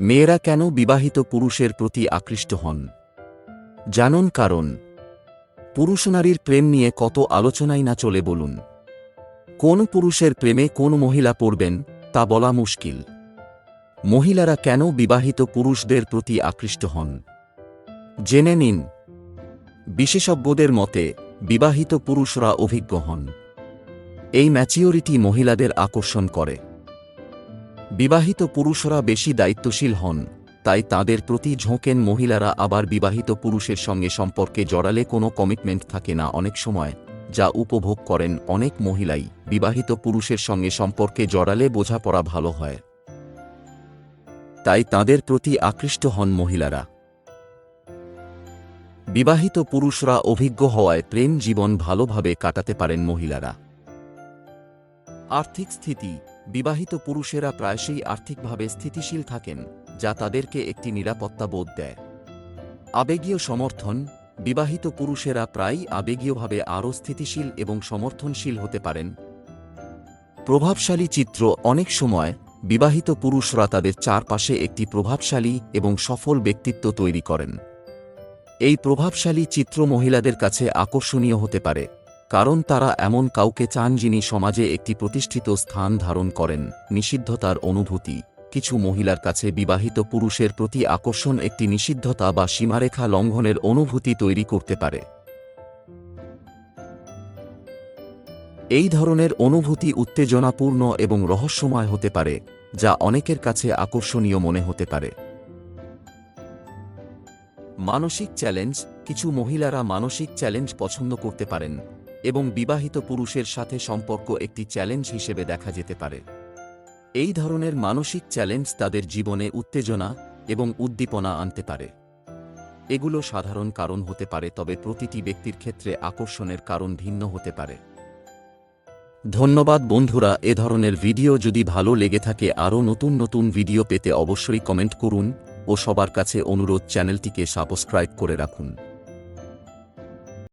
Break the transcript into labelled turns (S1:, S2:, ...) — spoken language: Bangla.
S1: মেয়েরা কেন বিবাহিত পুরুষের প্রতি আকৃষ্ট হন? জানুন কারণ। পুরুষ নারীর প্রেম নিয়ে কত আলোচনাই না চলে বলুন। কোন পুরুষের প্রেমে কোন মহিলা পড়বেন, তা বলা মুশকিল। মহিলারা কেন বিবাহিত পুরুষদের প্রতি আকৃষ্ট হন? জেনে নিন। বিশেষজ্ঞদের মতে, বিবাহিত পুরুষরা অভিজ্ঞ হন। এই ম্যাচিওরিটি মহিলাদের আকর্ষণ করে। বিবাহিত পুরুষরা বেশি দায়িত্বশীল হন, তাই তাদের প্রতি ঝোঁকেন মহিলারা আবার বিবাহিত পুরুষের সঙ্গে সম্পর্কে জড়ালে কোনো কমিটমেন্ট থাকে না অনেক সময়, যা উপভোগ করেন অনেক মহিলাই। বিবাহিত পুরুষের সঙ্গে সম্পর্কে জড়ালে বোঝাপড়া ভালো হয়। তাই তাদের প্রতি আকৃষ্ট হন মহিলারা। বিবাহিত পুরুষরা অভিজ্ঞ হওয়ায় প্রেম জীবন ভালোভাবে কাটাতে পারেন মহিলারা। আর্থিক স্থিতি বিবাহিত পুরুষেরা প্রায়শই আর্থিকভাবে স্থিতিশীল থাকেন, যা তাদেরকে একটি নিরাপত্তা বোধ দেয়। আবেগীয় সমর্থন, বিবাহিত পুরুষেরা প্রায়ই আবেগীয়ভাবে আরও স্থিতিশীল এবং সমর্থনশীল হতে পারেন। প্রভাবশালী চিত্র অনেক সময় বিবাহিত পুরুষরা তাদের চারপাশে একটি প্রভাবশালী এবং সফল ব্যক্তিত্ব তৈরি করেন। এই প্রভাবশালী চিত্র মহিলাদের কাছে আকর্ষণীয় হতে পারে। কারণ তারা এমন কাউকে চান যিনি সমাজে একটি প্রতিষ্ঠিত স্থান ধারণ করেন, নিষিদ্ধতার অনুভূতি। কিছু মহিলার কাছে বিবাহিত পুরুষের প্রতি আকর্ষণ একটি নিষিদ্ধতা বা সীমারেখা লঙ্ঘনের অনুভূতি তৈরি করতে পারে। এই ধরনের অনুভূতি উত্তেজনাপূর্ণ এবং রহস্যময় হতে পারে, যা অনেকের কাছে আকর্ষণীয় মনে হতে পারে। মানসিক চ্যালেঞ্জ, কিছু মহিলারা মানসিক চ্যালেঞ্জ পছন্দ করতে পারেন এবং বিবাহিত পুরুষের সাথে সম্পর্ক একটি চ্যালেঞ্জ হিসেবে দেখা যেতে পারে। এই ধরনের মানসিক চ্যালেঞ্জ তাদের জীবনে উত্তেজনা এবং উদ্দীপনা আনতে পারে। এগুলো সাধারণ কারণ হতে পারে, তবে প্রতিটি ব্যক্তির ক্ষেত্রে আকর্ষণের কারণ ভিন্ন হতে পারে। ধন্যবাদ বন্ধুরা, এ ধরনের ভিডিও যদি ভালো লেগে থাকে, আরও নতুন নতুন ভিডিও পেতে অবশ্যই কমেন্ট করুন ও সবার কাছে অনুরোধ চ্যানেলটিকে সাবস্ক্রাইব করে রাখুন।